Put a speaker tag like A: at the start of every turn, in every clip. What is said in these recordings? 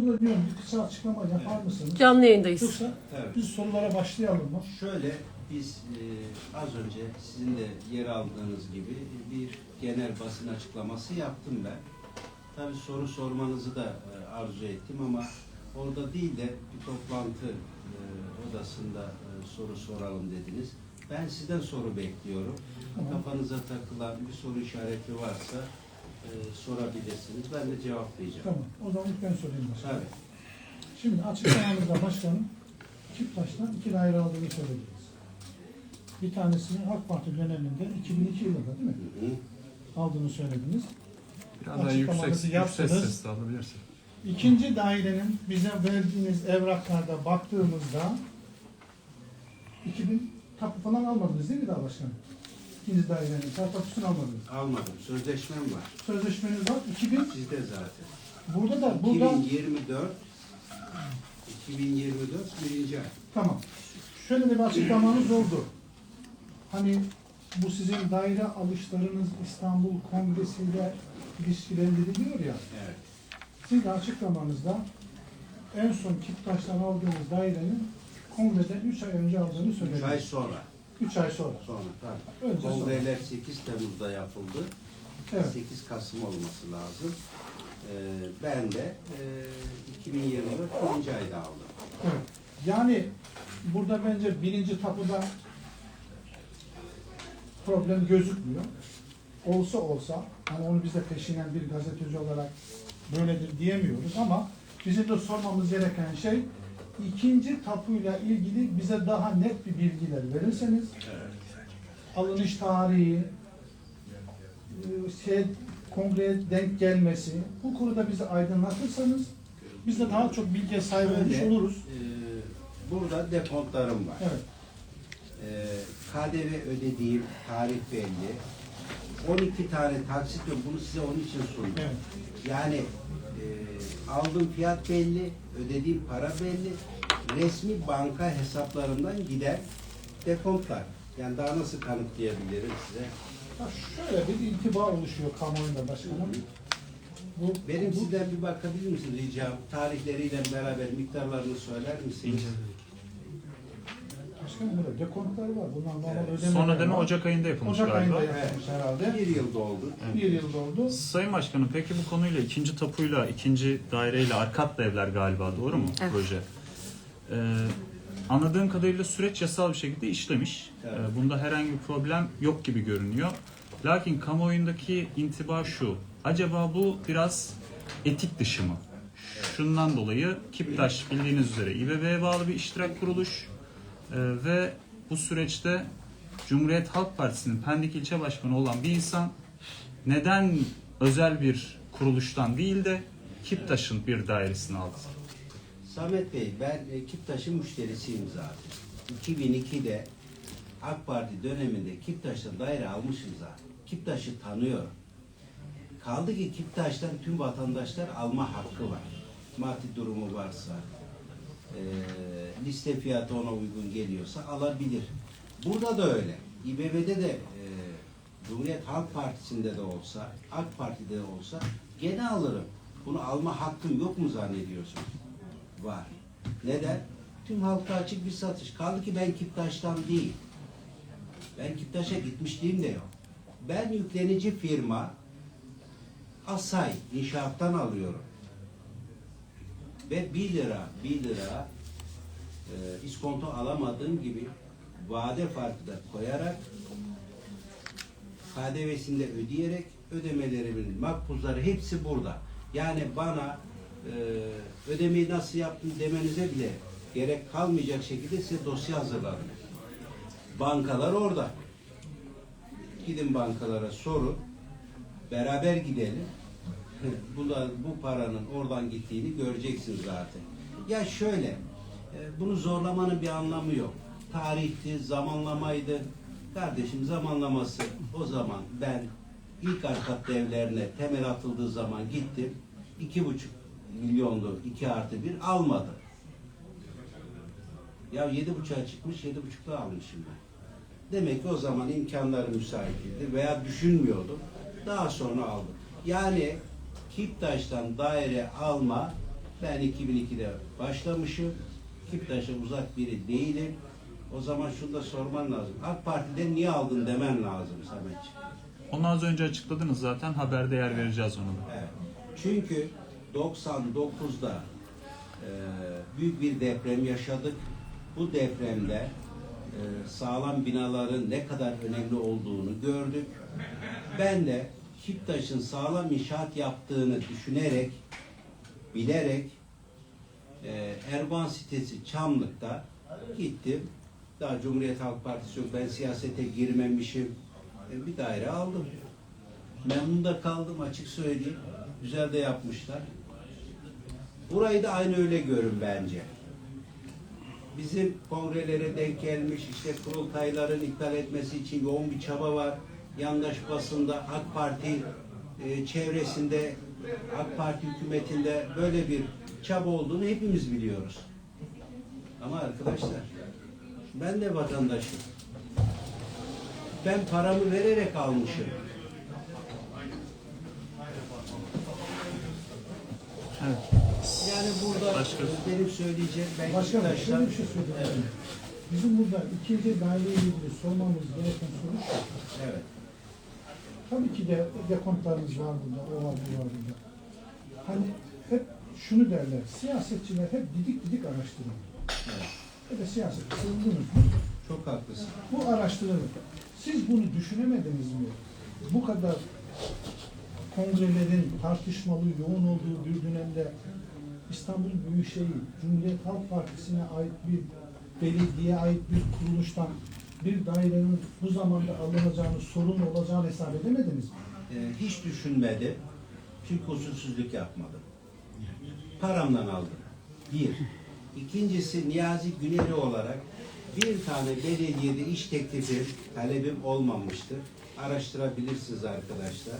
A: Burada diyorum bir kısa açıklama yapar mısınız?
B: Canlı yayındayız.
A: Yoksa
C: Evet.
A: biz sorulara başlayalım mı?
C: Şöyle biz e, az önce sizin de yer aldığınız gibi bir genel basın açıklaması yaptım ben. Tabii soru sormanızı da e, arzu ettim ama orada değil de bir toplantı e, odasında e, soru soralım dediniz. Ben sizden soru bekliyorum.
A: Tamam.
C: Kafanıza takılan bir soru işareti varsa e, sorabilirsiniz. Ben de cevaplayacağım.
A: Tamam. O zaman ilk ben sorayım başkanım.
C: Tabii.
A: Şimdi açıklamamızda başkanım Kiptaş'tan iki daire aldığını söylediniz. Bir tanesini AK Parti döneminde 2002 yılında değil mi?
C: Hı hı.
A: Aldığını söylediniz.
D: Biraz daha yüksek,
A: Açıklamanızı
D: yüksek
A: yaptınız.
D: sesle alabilirsin.
A: İkinci dairenin bize verdiğiniz evraklarda baktığımızda 2000 tapu falan almadınız değil mi daha başkanım? İkinci dairenin tapusunu almadınız.
C: Almadım. Sözleşmem var.
A: Sözleşmeniz var. 2000
C: Sizde zaten.
A: burada da burada
C: 2024 2024 birinci ay.
A: Tamam. Şöyle de bir açıklamanız oldu. Hani bu sizin daire alışlarınız İstanbul Kongresi ile ilişkilendiriliyor ya.
C: Evet.
A: Siz de açıklamanızda en son Kiptaş'tan aldığınız dairenin kongreden 3 ay önce aldığını
C: 3 ay
A: söylediniz.
C: sonra.
A: 3 ay sonra.
C: Sonra tabii.
A: Önce sonra.
C: Kongreler 8 Temmuz'da yapıldı.
A: Evet.
C: 8 Kasım olması lazım. Ee, ben de e, 2024 birinci ayda aldım.
A: Evet. Yani burada bence birinci tapuda problem gözükmüyor. Olsa olsa, hani onu biz de peşinen bir gazeteci olarak böyledir diyemiyoruz ama bizim de sormamız gereken şey ikinci tapuyla ilgili bize daha net bir bilgiler verirseniz alınış tarihi, e, şey, kongreye denk gelmesi, bu konuda bizi aydınlatırsanız biz de daha çok bilgiye sahip olmuş oluruz.
C: e, burada dekontlarım var.
A: Evet.
C: Ee, KDV ödediğim tarih belli. 12 tane taksit yok. Bunu size onun için sundum.
A: Evet.
C: Yani e, aldığım fiyat belli, ödediğim para belli. Resmi banka hesaplarımdan giden dekontlar. Yani daha nasıl kanıtlayabilirim size?
A: Ya şöyle bir intiba oluşuyor kamuoyunda başkanım. Bu,
C: Benim
A: bu,
C: sizden bir bakabilir misiniz ricam? Tarihleriyle beraber miktarlarını söyler misiniz?
A: Başkanım burada dekontlar var. Bunlar normal
C: Evet.
A: ödemeler
D: Son ödeme
A: var.
D: Ocak ayında yapılmış
A: Ocak
D: galiba.
A: ayında yapılmış herhalde.
C: Bir yıl doldu.
A: Bir yıl doldu.
D: Sayın Başkanım peki bu konuyla ikinci tapuyla ikinci daireyle arkatlı evler galiba doğru mu
B: Evet.
D: proje? Ee, anladığım kadarıyla süreç yasal bir şekilde işlemiş.
C: Evet.
D: Ee, bunda herhangi bir problem yok gibi görünüyor. Lakin kamuoyundaki intiba şu. Acaba bu biraz etik dışı mı? Şundan dolayı Kiptaş bildiğiniz üzere İBB'ye bağlı bir iştirak kuruluş Ee, ve bu süreçte Cumhuriyet Halk Partisi'nin Pendik ilçe başkanı olan bir insan neden özel bir kuruluştan değil de Kiptaş'ın bir dairesini aldı?
C: Samet Bey, ben e, Kiptaş'ın müşterisiyim zaten. 2002'de AK Parti döneminde Kiptaş'tan daire almışım zaten. Kiptaş'ı tanıyorum. Kaldı ki Kiptaş'tan tüm vatandaşlar alma hakkı var. Maddi durumu varsa, e, liste fiyatı ona uygun geliyorsa alabilir. Burada da öyle. İBB'de de e, Cumhuriyet Halk Partisi'nde de olsa, AK Parti'de de olsa gene alırım. Bunu alma hakkım yok mu zannediyorsunuz? Var. Neden? Tüm halka açık bir satış. Kaldı ki ben Kiptaş'tan değil. Ben Kiptaş'a gitmişliğim de yok. Ben yüklenici firma Asay inşaattan alıyorum. Ve 1 lira, 1 lira e, iskonto alamadığım gibi vade farkı da koyarak KDV'sini de ödeyerek ödemelerimin makbuzları hepsi burada. Yani bana e, ödemeyi nasıl yaptım demenize bile gerek kalmayacak şekilde size dosya hazırladım. Bankalar orada. Gidin bankalara sorun. Beraber gidelim. Bu da bu paranın oradan gittiğini göreceksiniz zaten. Ya şöyle, e, bunu zorlamanın bir anlamı yok. Tarihti, zamanlamaydı. Kardeşim zamanlaması o zaman ben ilk arka evlerine temel atıldığı zaman gittim. iki buçuk milyondu, iki artı bir almadım. Ya yedi buçuğa çıkmış, yedi buçukta almışım ben. Demek ki o zaman imkanları müsait veya düşünmüyordum. Daha sonra aldım. Yani Kiptaş'tan daire alma Ben 2002'de başlamışım. Kiptaş'a uzak biri değilim. O zaman şunu da sorman lazım. AK Parti'den niye aldın demen lazım Sametciğim.
D: Onu az önce açıkladınız zaten. Haberde yer vereceğiz onu da.
C: Evet. Çünkü 99'da e, büyük bir deprem yaşadık. Bu depremde e, sağlam binaların ne kadar önemli olduğunu gördük. Ben de Kiptaş'ın sağlam inşaat yaptığını düşünerek, bilerek e, Erban sitesi Çamlık'ta gittim. Daha Cumhuriyet Halk Partisi yok. Ben siyasete girmemişim. E, bir daire aldım. Memnun da kaldım açık söyleyeyim. Güzel de yapmışlar. Burayı da aynı öyle görün bence. Bizim kongrelere denk gelmiş işte kurultayların iptal etmesi için yoğun bir çaba var. Yandaş basında AK Parti e, çevresinde AK Parti hükümetinde böyle bir çaba olduğunu hepimiz biliyoruz. Ama arkadaşlar ben de vatandaşım. Ben paramı vererek almışım.
D: Evet.
C: Yani burada
D: Başka?
C: benim söyleyeceğim ben
A: Başka bir bir şey söyleyeyim. Bizim burada ikinci daireyle ilgili sormamız gereken soru şu.
C: Evet.
A: Tabii ki de dekontlarımız var burada, o var, bu var burada. Hani hep şunu derler, siyasetçiler hep didik didik araştırır.
C: evet.
A: Da siyaset kıldınız mı?
C: Çok haklısın.
A: Bu araştırılır. Siz bunu düşünemediniz mi? Bu kadar kongrelerin tartışmalı, yoğun olduğu bir dönemde İstanbul Büyükşehir, Cumhuriyet Halk Partisi'ne ait bir belediye ait bir kuruluştan bir dairenin bu zamanda alınacağını, sorun olacağını hesap edemediniz mi?
C: Ee, hiç düşünmedim. Çünkü usulsüzlük yapmadım. Paramdan aldım. Bir. İkincisi Niyazi Güneri olarak bir tane belediyede iş teklifi talebim olmamıştır. Araştırabilirsiniz arkadaşlar.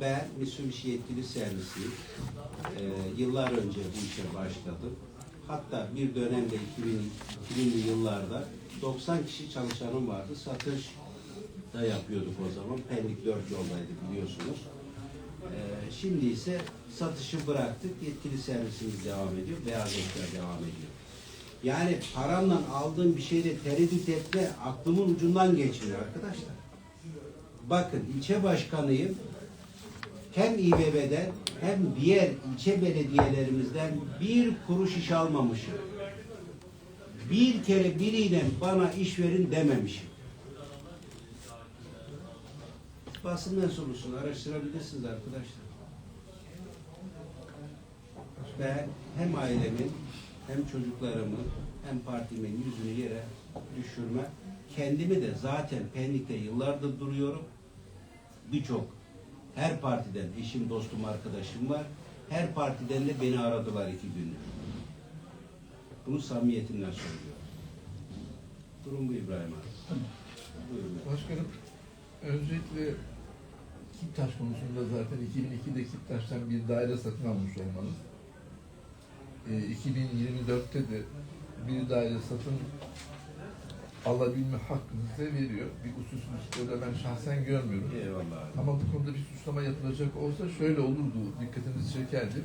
C: Ben Mitsubishi yetkili servisiyim. Ee, yıllar önce bu işe başladım. Hatta bir dönemde 2000, 2000'li yıllarda 90 kişi çalışanım vardı. Satış da yapıyorduk o zaman. Pendik 4 yoldaydı biliyorsunuz. Ee, şimdi ise satışı bıraktık. Yetkili servisimiz devam ediyor. Beyaz eşya devam ediyor. Yani paramla aldığım bir şeyde tereddüt etme aklımın ucundan geçmiyor arkadaşlar. Bakın ilçe başkanıyım. Hem İBB'den hem diğer ilçe belediyelerimizden bir kuruş iş almamışım. Bir kere biriyle bana iş verin dememişim. Basın mensubusunu araştırabilirsiniz arkadaşlar. Ben hem ailemin hem çocuklarımın hem partimin yüzünü yere düşürme. Kendimi de zaten Pendik'te yıllardır duruyorum. Birçok her partiden eşim, dostum, arkadaşım var. Her partiden de beni aradılar iki gündür. Bunu samimiyetimden söylüyorum. Durum bu İbrahim abi. Buyurun.
B: Başkanım, öncelikle Kiptaş konusunda zaten 2002'de Kiptaş'tan bir daire satın almış olmanız. E, 2024'te de bir daire satın alabilme hakkını size veriyor. Bir usulsüzlük da ben şahsen görmüyorum.
C: Eyvallah.
B: Ama bu konuda bir suçlama yapılacak olsa şöyle olurdu, dikkatinizi çekerdi.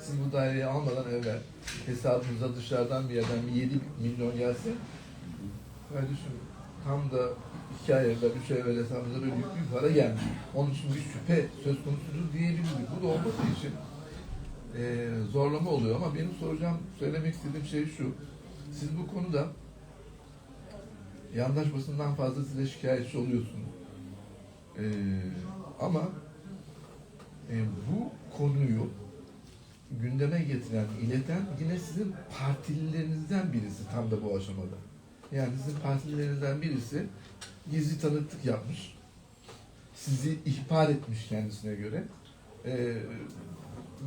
B: Siz bu daireyi almadan evvel hesabınıza dışarıdan bir yerden bir 7 milyon gelse, kardeşim tam da iki ay evvel, üç ay evvel hesabınıza böyle büyük bir para gelmiş. Onun için bir şüphe söz konusudur diyebilirdik. Bu da olmadığı için eee, zorlama oluyor ama benim soracağım, söylemek istediğim şey şu. Siz bu konuda yandaş basından fazlasıyla şikayetçi oluyorsunuz. Ee, ama e, bu konuyu gündeme getiren, ileten yine sizin partililerinizden birisi tam da bu aşamada. Yani sizin partililerinizden birisi gizli tanıklık yapmış. Sizi ihbar etmiş kendisine göre. Ee,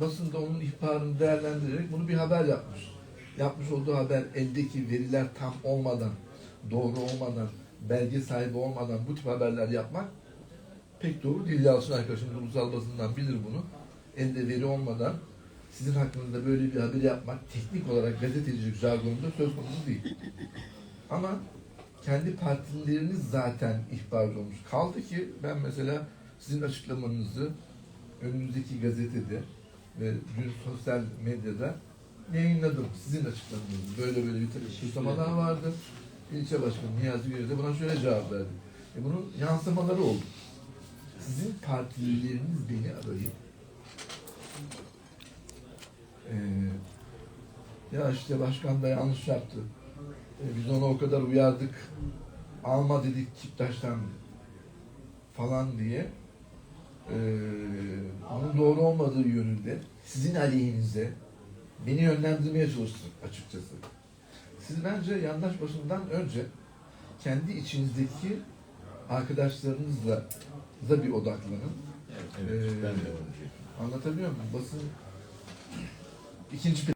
B: basında onun ihbarını değerlendirerek bunu bir haber yapmış. Yapmış olduğu haber eldeki veriler tam olmadan, doğru olmadan, belge sahibi olmadan bu tip haberler yapmak pek doğru değil. Yalçın arkadaşım da ulusal basından bilir bunu. Elde veri olmadan sizin hakkınızda böyle bir haber yapmak teknik olarak gazetecilik jargonunda söz konusu değil. Ama kendi partileriniz zaten ihbarcı olmuş. Kaldı ki ben mesela sizin açıklamanızı önümüzdeki gazetede ve dün sosyal medyada yayınladım. Sizin açıklamanız. Böyle böyle bir takım suçlamalar vardı. İlçe Başkanı Niyazi Gürü de buna şöyle cevap verdi. E bunun yansımaları oldu. Sizin partilileriniz beni arayıp e, ya işte başkan da yanlış yaptı. E, biz onu o kadar uyardık. Alma dedik Kiptaş'tan falan diye e, bunun doğru olmadığı yönünde sizin aleyhinize beni yönlendirmeye çalıştı açıkçası. Siz bence yandaş basından önce kendi içinizdeki arkadaşlarınızla da bir odaklanın.
E: Evet,
B: Ee,
E: ben de.
B: Anlatabiliyor muyum? Basın ikinci plan-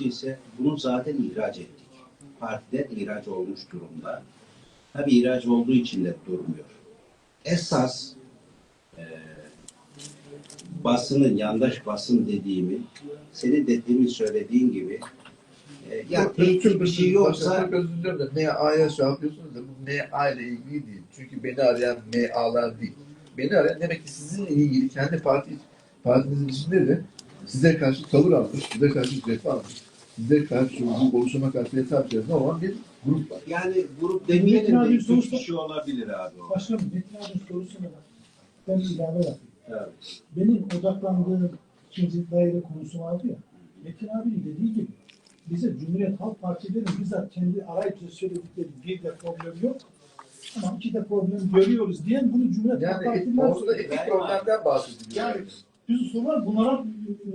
C: ise bunu zaten ihraç ettik. Partiden ihraç olmuş durumda. Tabi ihraç olduğu için de durmuyor. Esas e, basının, yandaş basın dediğimi senin de demin söylediğin gibi e, ya tehlikeli bir şey yoksa
B: de MA'ya şey yapıyorsunuz da bu MA ile ilgili değil. Çünkü beni arayan MA'lar değil. Beni arayan demek ki sizinle ilgili kendi parti partinizin içinde de size karşı tavır almış, size karşı cephe almış, size karşı bu oluşuma karşı hesap içerisinde olan bir grup var.
C: yani grup demeyelim
A: abi
C: de üç
A: sonuçta-
C: kişi olabilir abi o.
A: Başkanım Metin abinin sorusuna bak. Ben bir ilave yapayım.
C: Evet.
A: Benim odaklandığım ikinci daire konusu vardı ya. Metin abinin dediği gibi bize Cumhuriyet Halk Partilerinin bizzat kendi arayıp bize söyledikleri bir de problem yok. Ama iki de problem görüyoruz diyen bunu Cumhuriyet Halk
B: Yani et,
A: Partiler
B: ortada etik problemden bahsediliyor.
A: Yani biz sorular bunlara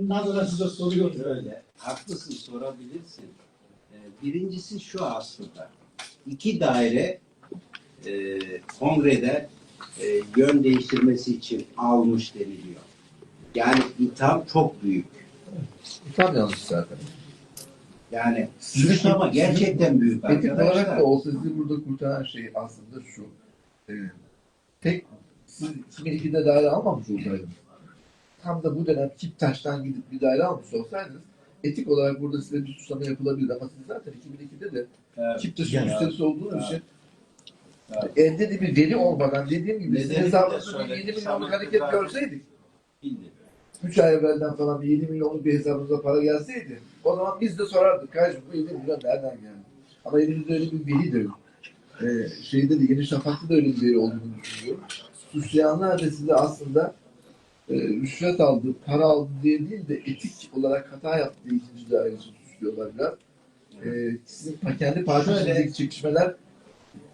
A: nazaran size soruyoruz.
C: Öyle. Haklısın sorabilirsin. Birincisi şu aslında. İki daire e, kongrede e, yön değiştirmesi için almış deniliyor. Yani itham çok büyük.
B: Tam yanlış zaten.
C: Yani suçlama gerçekten büyük
B: Etik olarak
C: arkadaşlar.
B: da olsa sizi burada kurtaran şey aslında şu. E, tek siz 2002'de daire almamış olsaydınız, tam da bu dönem Kiptaş'tan gidip bir daire almış olsaydınız, etik olarak burada size bir suçlama yapılabilirdi ama siz zaten 2002'de de
C: Evet.
B: Kiptaş'ın
C: Yani-
B: müşterisi olduğunuz
C: Evet.
B: için
C: Evet.
B: elde de bir veri olmadan dediğim gibi sizin hesabınızda bir
C: söyledik,
B: 7 milyonluk hareket
C: Rıza-
B: görseydik,
C: Bildim.
B: 3 ay evvelden falan bir 7 milyonluk bir hesabımıza para gelseydi o zaman biz de sorardık kardeşim bu 7 milyon nereden geldi? Ama elimizde öyle bir veri de yok. Ee, şeyde de Yeni Şafak'ta da öyle bir veri olduğunu düşünüyorum. Suçlayanlar da size aslında e, rüşvet aldı, para aldı diye değil de etik olarak hata yaptı diye ikinci dairesi suçluyorlar biraz. Ee, sizin kendi partinizdeki çekişmeler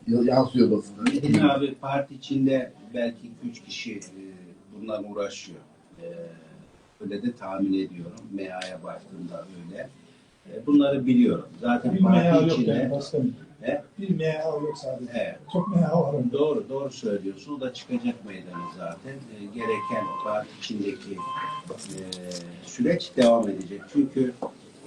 B: y- yansıyor basına.
C: Metin abi parti içinde belki üç kişi e, bundan uğraşıyor. E, öyle de tahmin ediyorum. MEA'ya baktığımda öyle. E, bunları biliyorum. Zaten
A: Bir
C: parti
A: yok
C: içinde...
A: yani başkanım.
C: He?
A: Bir MA yok sadece.
C: Evet.
A: Çok MA var onda.
C: Doğru, doğru söylüyorsun. O da çıkacak meydana zaten. E, gereken parti içindeki e, süreç devam edecek. Çünkü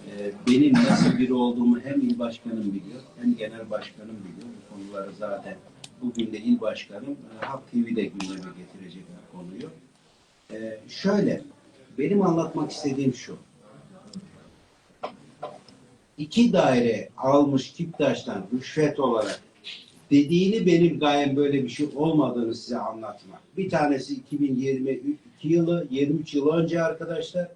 C: e, benim nasıl biri olduğumu hem il başkanım biliyor, hem genel başkanım biliyor. Bu konuları zaten bugün de il başkanım e, Halk TV'de gündeme getirecek bu konuyu. E, şöyle, benim anlatmak istediğim şu. İki daire almış Kiptaş'tan rüşvet olarak dediğini benim gayem böyle bir şey olmadığını size anlatmak. Bir tanesi 2022 yılı, 23 yıl önce arkadaşlar.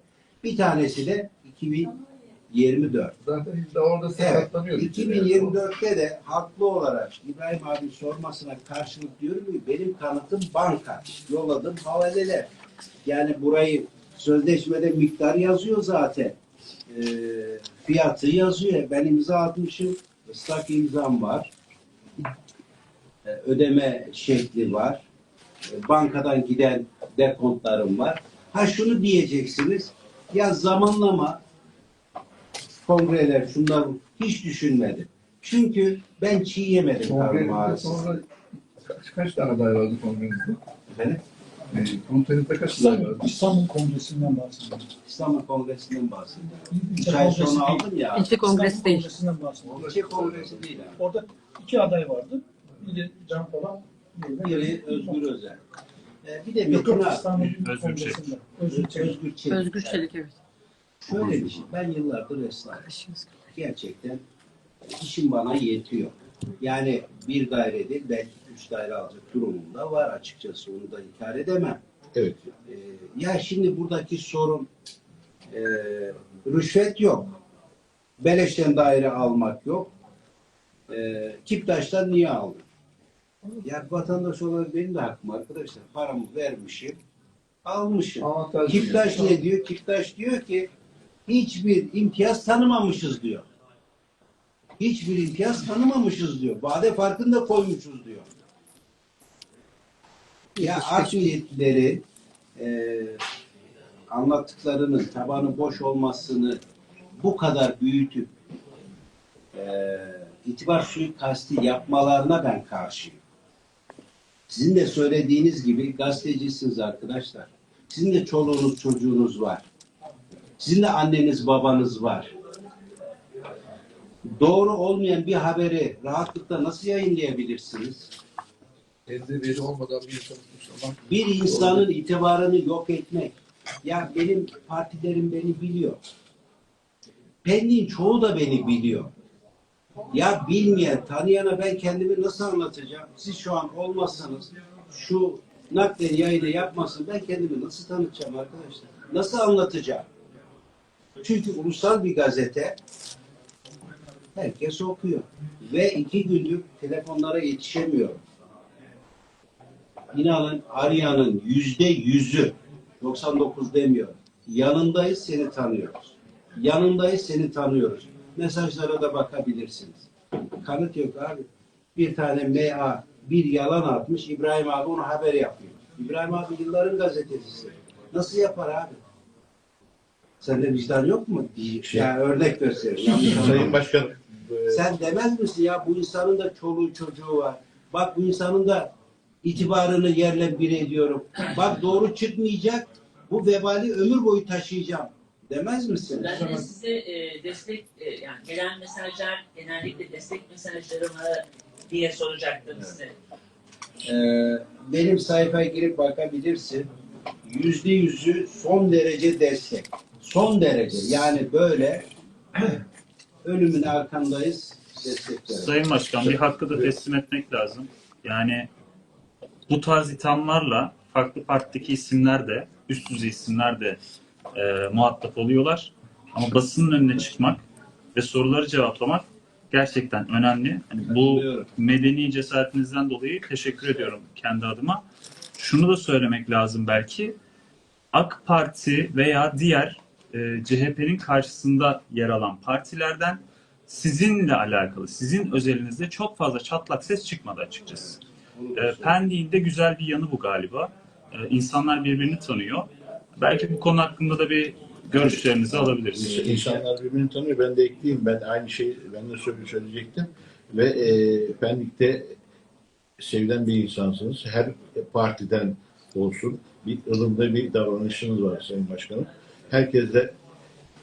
C: Bir tanesi de 2024.
B: Zaten orada
C: Evet.
B: sakatlanıyoruz.
C: 2024'te de haklı olarak İbrahim abi sormasına karşılık diyorum ki benim kanıtım banka. Yolladığım havaleler. Yani burayı sözleşmede miktar yazıyor zaten. Ee, fiyatı yazıyor. Ben imza atmışım. Islak imzam var. Ee, ödeme şekli var. Ee, bankadan giden dekontlarım var. Ha şunu diyeceksiniz. Ya zamanlama kongreler şunlar hiç düşünmedim. Çünkü ben çiğ yemedim
B: Kongrenizde sonra kaç, kaç tane aday vardı kongrenizde?
C: Efendim?
B: E, kaç aday
A: İstanbul,
B: vardı?
A: İstanbul Kongresi'nden bahsediyorum.
C: İstanbul Kongresi'nden bahsediyorum.
A: İlçe
C: Üç ay
A: kongresi
C: sonra
A: değil.
C: aldım ya.
F: İlçe kongresi
A: İstanbul
F: değil.
A: Kongresi'nden bahsediyorum.
C: İlçe kongresi değil abi.
A: Orada iki aday vardı. Biri Can Polat, biri de
C: Biri Özgür Özel. Ee, bir de
A: Yok
C: Metin
A: yok
C: abi.
A: İstanbul
D: Özgür.
A: Kongresi'nde. Özgür Çelik.
C: Özgür Çelik.
F: Özgür Çelik evet.
C: Şöyle bir şey. Ben yıllardır esnafım. Gerçekten işim bana yetiyor. Yani bir daire değil belki üç daire alacak durumum da var açıkçası onu da inkar edemem.
B: Evet.
C: Ee, ya şimdi buradaki sorun e, rüşvet yok. Beleşten daire almak yok. E, Kiptaş'tan niye aldın? Ya vatandaş olarak benim de hakkım arkadaşlar. Paramı vermişim, almışım.
B: Avantaj
C: Kiptaş ne diyor? Kiptaş diyor ki hiçbir imtiyaz tanımamışız diyor. Hiçbir imtiyaz tanımamışız diyor. Vade farkını da koymuşuz diyor. Ya art niyetleri e, anlattıklarının tabanı boş olmasını bu kadar büyütüp e, itibar suikasti yapmalarına ben karşıyım. Sizin de söylediğiniz gibi gazetecisiniz arkadaşlar. Sizin de çoluğunuz çocuğunuz var. Sizin de anneniz babanız var. Doğru olmayan bir haberi rahatlıkla nasıl yayınlayabilirsiniz?
B: Elde veri olmadan bir insan tutsamak
C: Bir insanın itibarını yok etmek. Ya benim partilerim beni biliyor. Pendik'in çoğu da beni biliyor. Ya bilmeyen, tanıyana ben kendimi nasıl anlatacağım? Siz şu an olmazsanız şu naklen yayını yapmasın ben kendimi nasıl tanıtacağım arkadaşlar? Nasıl anlatacağım? Çünkü ulusal bir gazete herkes okuyor. Ve iki gündür telefonlara yetişemiyorum. İnanın arayanın yüzde yüzü 99 demiyorum. Yanındayız seni tanıyoruz. Yanındayız seni tanıyoruz. Mesajlara da bakabilirsiniz. Kanıt yok abi. Bir tane MA bir yalan atmış. İbrahim abi onu haber yapıyor. İbrahim abi yılların gazetecisi. Nasıl yapar abi? Sende vicdan yok mu? Ya örnek göstereyim. Yanlış anlama.
E: Sayın Başkan, e,
C: Sen demez misin ya bu insanın da çoluğu çocuğu var. Bak bu insanın da itibarını yerle bir ediyorum. Bak doğru çıkmayacak. Bu vebali ömür boyu taşıyacağım. Demez misin?
F: Ben de size e, destek, e, yani gelen mesajlar genellikle destek mesajları mı diye soracaktım size.
C: Ee, benim sayfaya girip bakabilirsin. Yüzde yüzü son derece destek. Son derece. Yani böyle ölümün arkandayız.
D: Sayın Başkan bir hakkı da teslim etmek lazım. Yani bu tarz ithamlarla farklı partideki isimler de, üst düzey isimler de e, muhatap oluyorlar. Ama basının önüne çıkmak ve soruları cevaplamak gerçekten önemli. Hani bu medeni cesaretinizden dolayı teşekkür ediyorum kendi adıma. Şunu da söylemek lazım belki. AK Parti veya diğer e, CHP'nin karşısında yer alan partilerden sizinle alakalı, sizin özelinizde çok fazla çatlak ses çıkmadı açıkçası. E, Pendik'in de güzel bir yanı bu galiba. E, insanlar birbirini tanıyor. Belki bu konu hakkında da bir görüşlerinizi alabiliriz.
E: insanlar birbirini tanıyor. Ben de ekleyeyim. Ben aynı şeyi ben de söyle- söyleyecektim. Ve e, Pendik'te sevilen bir insansınız. Her partiden olsun bir ılımda bir davranışınız var Sayın Başkanım. Herkesle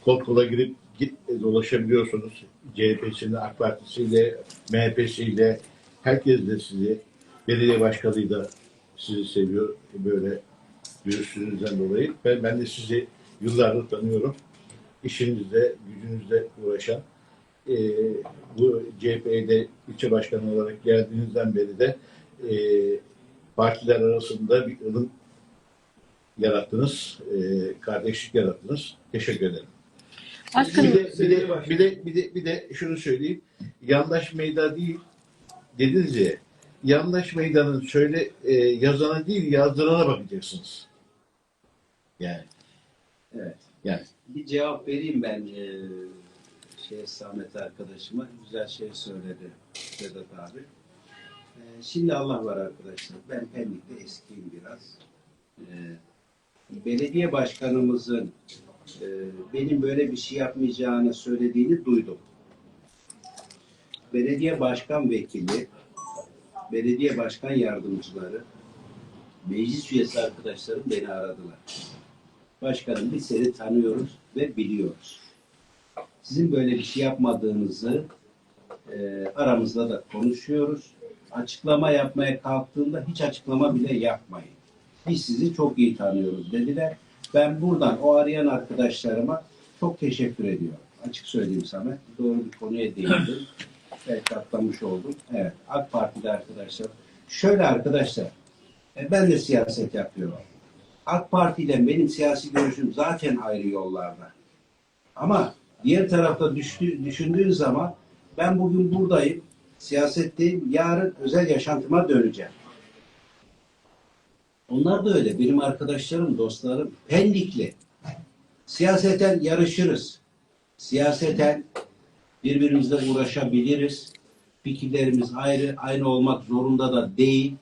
E: kol kola girip git, dolaşabiliyorsunuz. CHP'siyle, AK Partisi'yle, MHP'siyle herkes sizi, belediye başkanı da sizi seviyor böyle dürüstlüğünüzden dolayı. Ben, ben de sizi yıllardır tanıyorum. İşinizde, gücünüzle uğraşan, e, bu CHP'de ilçe başkanı olarak geldiğinizden beri de e, partiler arasında bir ılım yarattınız, e, kardeşlik yarattınız. Teşekkür ederim.
G: Başkanım,
E: Bir de, bir de, bir de, bir de, bir de şunu söyleyeyim. Yandaş meydan değil dediniz ya. Yandaş meydanın söyle e, yazana değil yazdırana bakacaksınız. Yani.
C: Evet.
E: Yani.
C: Bir cevap vereyim ben e, şey Samet arkadaşıma. Güzel şey söyledi Sedat abi. E, şimdi Allah var arkadaşlar. Ben Pendik'te eskiyim biraz. E, belediye başkanımızın e, benim böyle bir şey yapmayacağını söylediğini duydum. Belediye başkan vekili, belediye başkan yardımcıları, meclis üyesi arkadaşlarım beni aradılar. Başkanım biz seni tanıyoruz ve biliyoruz. Sizin böyle bir şey yapmadığınızı e, aramızda da konuşuyoruz. Açıklama yapmaya kalktığında hiç açıklama bile yapmayın. Biz sizi çok iyi tanıyoruz dediler. Ben buradan o arayan arkadaşlarıma çok teşekkür ediyorum. Açık söyleyeyim sana. Doğru bir konuya değindim. belki atlamış oldum. Evet, AK Parti'de arkadaşlar. Şöyle arkadaşlar, e, ben de siyaset yapıyorum. AK Parti ile benim siyasi görüşüm zaten ayrı yollarda. Ama diğer tarafta düştü, düşündüğün zaman ben bugün buradayım, siyasetteyim, yarın özel yaşantıma döneceğim. Onlar da öyle. Benim arkadaşlarım, dostlarım Pendikli. Siyaseten yarışırız. Siyaseten birbirimizle uğraşabiliriz. Fikirlerimiz ayrı, aynı olmak zorunda da değil.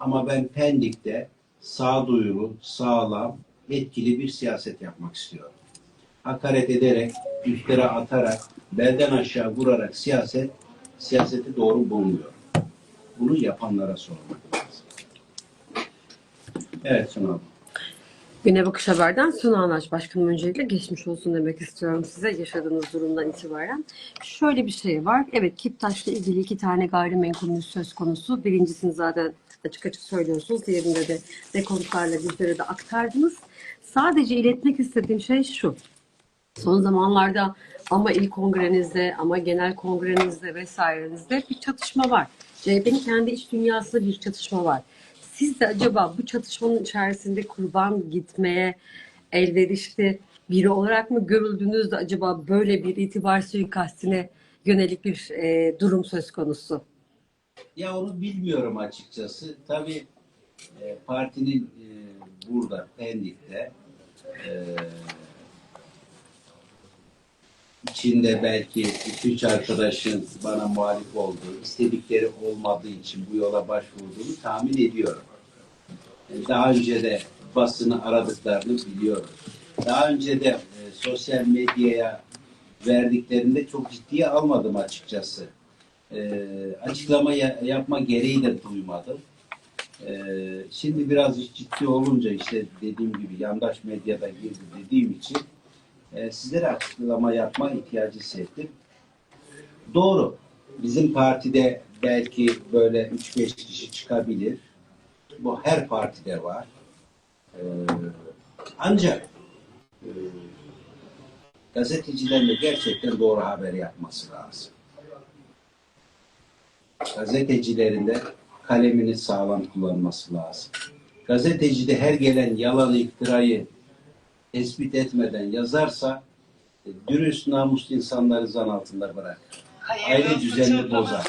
C: Ama ben Pendik'te sağduyulu, sağlam, etkili bir siyaset yapmak istiyorum. Hakaret ederek, iftira atarak, belden aşağı vurarak siyaset, siyaseti doğru bulmuyorum. Bunu yapanlara sormak. Evet Suna.
G: Güne Bakış Haber'den Suna Anaç Başkanım öncelikle geçmiş olsun demek istiyorum size yaşadığınız durumdan itibaren. Şöyle bir şey var. Evet Kiptaş'la ilgili iki tane gayrimenkulümüz söz konusu. Birincisini zaten açık açık söylüyorsunuz. Diğerinde de dekontlarla bizlere de aktardınız. Sadece iletmek istediğim şey şu. Son zamanlarda ama il kongrenizde ama genel kongrenizde vesairenizde bir çatışma var. CHP'nin kendi iç dünyasında bir çatışma var. Siz de acaba bu çatışmanın içerisinde kurban gitmeye elverişli biri olarak mı görüldünüz de acaba böyle bir itibar suikastine yönelik bir e, durum söz konusu?
C: Ya onu bilmiyorum açıkçası. Tabii e, partinin e, burada Pendik'te e, içinde belki 2-3 arkadaşın bana muhalif olduğu, istedikleri olmadığı için bu yola başvurduğunu tahmin ediyorum. Daha önce de basını aradıklarını biliyorum. Daha önce de e, sosyal medyaya verdiklerinde çok ciddiye almadım açıkçası e, açıklama ya- yapma gereği de duymadım. E, şimdi biraz ciddi olunca işte dediğim gibi yandaş medyada girdi dediğim için e, sizlere açıklama yapma ihtiyacı hissettim. Doğru. Bizim partide belki böyle 3-5 kişi çıkabilir. Bu her partide var. E, ancak e, gazetecilerin de gerçekten doğru haber yapması lazım gazetecilerin de kalemini sağlam kullanması lazım. Gazeteci de her gelen yalanı, iftirayı tespit etmeden yazarsa e, dürüst, namuslu insanları zan altında bırakır. Aile düzenini bozar.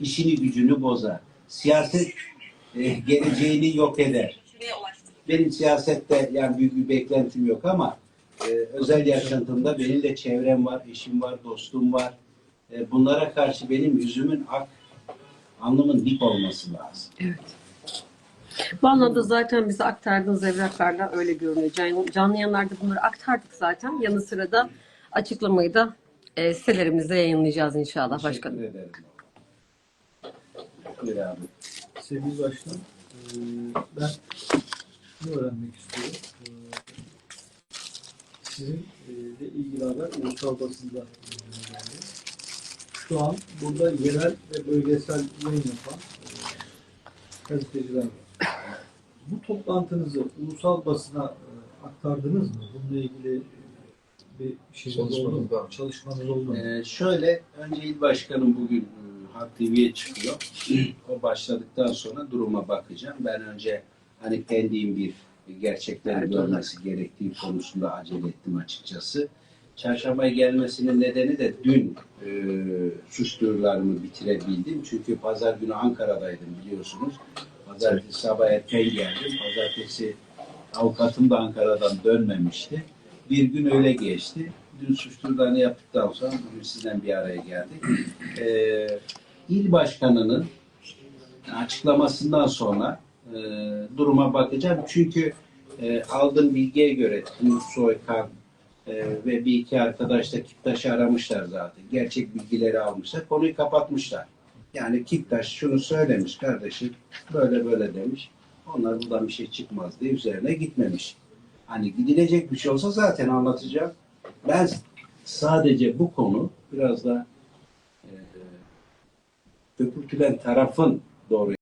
C: İşini gücünü bozar. Siyaset e, geleceğini yok eder. Benim siyasette yani büyük bir beklentim yok ama e, özel yaşantımda benim de çevrem var, eşim var, dostum var. E, bunlara karşı benim yüzümün ak, alnımın dik olması lazım.
G: Evet. Bu anlamda zaten bize aktardığınız evraklarla öyle görünüyor. Can- Canlı yayınlarda bunları aktardık zaten. Yanı sıra da açıklamayı da e, sitelerimizde yayınlayacağız inşallah başkanım.
C: Teşekkür ederim. Abi.
H: Sevgili Başkan, eee, ben şunu öğrenmek istiyorum. Sizin eee, de ilgili haber ulusal basında. Şu an burada yerel ve bölgesel yayın yapan eee, gazeteciler var. Bu toplantınızı ulusal basına eee, aktardınız mı? Bununla ilgili bir şeyiniz oldu
B: Çalışmanız
H: mu?
B: var mı?
H: Çalışmanız oldu mu?
C: Ee, şöyle, önce il başkanım bugün e, Halk TV'ye çıkıyor. o başladıktan sonra duruma bakacağım. Ben önce hani kendim bir gerçekleri
G: Evet,
C: görmesi gerektiği konusunda acele ettim açıkçası. Çarşamba gelmesinin nedeni de dün e, suç duyurularımı bitirebildim. Çünkü pazar günü Ankara'daydım biliyorsunuz. Pazartesi sabah erken geldim. Pazartesi avukatım da Ankara'dan dönmemişti. Bir gün öyle geçti. Dün suç duyurularını yaptıktan sonra bugün sizden bir araya geldik. Ee, il başkanının açıklamasından sonra e, duruma bakacağım. Çünkü e, aldığım bilgiye göre Timur Soykan e, ve bir iki arkadaş da Kiptaş'ı aramışlar zaten. Gerçek bilgileri almışlar. Konuyu kapatmışlar. Yani Kiptaş şunu söylemiş kardeşim böyle böyle demiş. Onlar buradan bir şey çıkmaz diye üzerine gitmemiş. Hani gidilecek bir şey olsa zaten anlatacağım. Ben sadece bu konu biraz da e, köpürtülen tarafın doğru